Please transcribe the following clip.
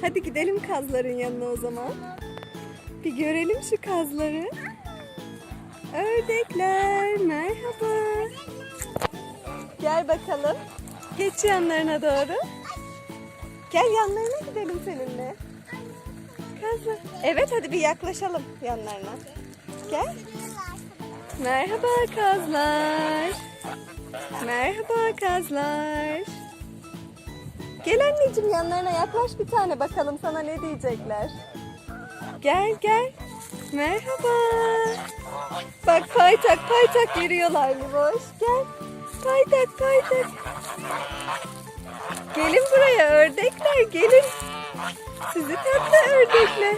Hadi gidelim kazların yanına o zaman. Bir görelim şu kazları. Ördekler merhaba. Gel bakalım. Geç yanlarına doğru. Gel yanlarına gidelim seninle. Kazlar. Evet hadi bir yaklaşalım yanlarına. Gel. Merhaba kazlar. Merhaba kazlar. Gel anneciğim yanlarına yaklaş bir tane bakalım sana ne diyecekler. Gel gel. Merhaba. Bak paytak paytak yürüyorlar Limoş. Gel. Paytak paytak. Gelin buraya ördekler gelin. Sizi tatlı ördekler.